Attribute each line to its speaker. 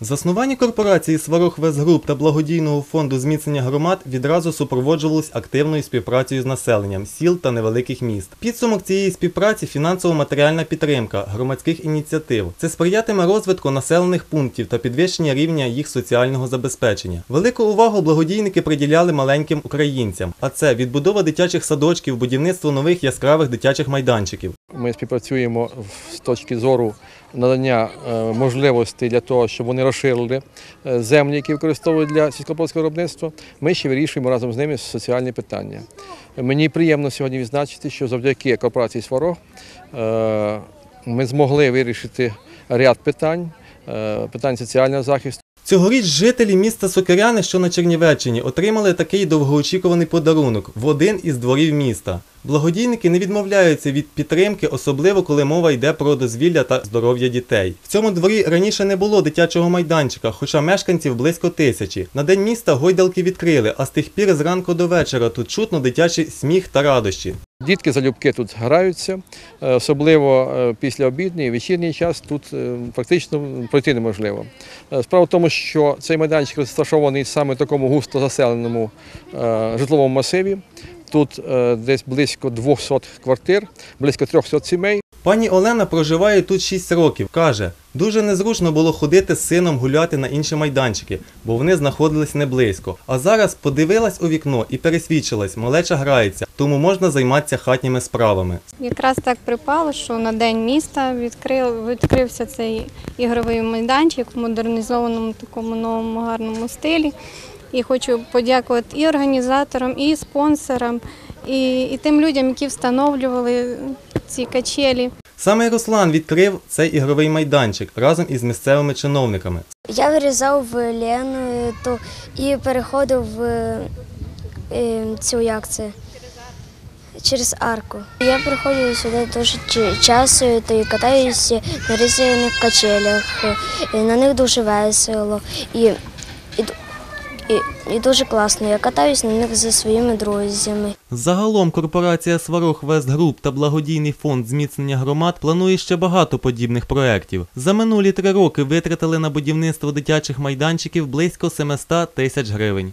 Speaker 1: Заснування корпорації Сварог Весгруп та благодійного фонду зміцнення громад відразу супроводжувалось активною співпрацею з населенням сіл та невеликих міст. Підсумок цієї співпраці фінансово-матеріальна підтримка громадських ініціатив. Це сприятиме розвитку населених пунктів та підвищення рівня їх соціального забезпечення. Велику увагу благодійники приділяли маленьким українцям, а це відбудова дитячих садочків, будівництво нових яскравих дитячих майданчиків.
Speaker 2: Ми співпрацюємо з точки зору надання е, можливостей для того, щоб вони розширили е, землі, які використовують для сільськогосподарського виробництва. Ми ще вирішуємо разом з ними соціальні питання. Мені приємно сьогодні відзначити, що завдяки корпорації Сварог е, ми змогли вирішити ряд питань, е, питань соціального захисту.
Speaker 1: Цьогоріч жителі міста Сокиряни, що на Чернівеччині, отримали такий довгоочікуваний подарунок в один із дворів міста. Благодійники не відмовляються від підтримки, особливо коли мова йде про дозвілля та здоров'я дітей. В цьому дворі раніше не було дитячого майданчика, хоча мешканців близько тисячі. На день міста гойдалки відкрили, а з тих пір зранку до вечора тут чутно дитячий сміх та радощі.
Speaker 2: Дітки залюбки тут граються, е, особливо е, після обідній вечірній час тут е, практично пройти неможливо. Справа в тому, що цей майданчик розташований саме в такому густо заселеному житловому масиві. Тут е, десь близько 200 квартир, близько 300 сімей.
Speaker 1: Пані Олена проживає тут 6 років. Каже, дуже незручно було ходити з сином гуляти на інші майданчики, бо вони знаходились не близько. А зараз подивилась у вікно і пересвідчилась, малеча грається, тому можна займатися хатніми справами.
Speaker 3: Якраз так припало, що на день міста відкрив, відкрився цей ігровий майданчик в модернізованому такому новому гарному стилі. І хочу подякувати і організаторам, і спонсорам, і, і тим людям, які встановлювали ці качелі.
Speaker 1: Саме Руслан відкрив цей ігровий майданчик разом із місцевими чиновниками.
Speaker 4: Я вирізав в Лену і переходив в е, цю як це. Через арку. Я приходжу сюди дуже часто то і катаюся на різних качелях. На них дуже весело і, і, і, і дуже класно. Я катаюсь на них зі своїми друзями.
Speaker 1: Загалом корпорація Сварог Вестгруп та благодійний фонд зміцнення громад планує ще багато подібних проєктів. За минулі три роки витратили на будівництво дитячих майданчиків близько 700 тисяч гривень.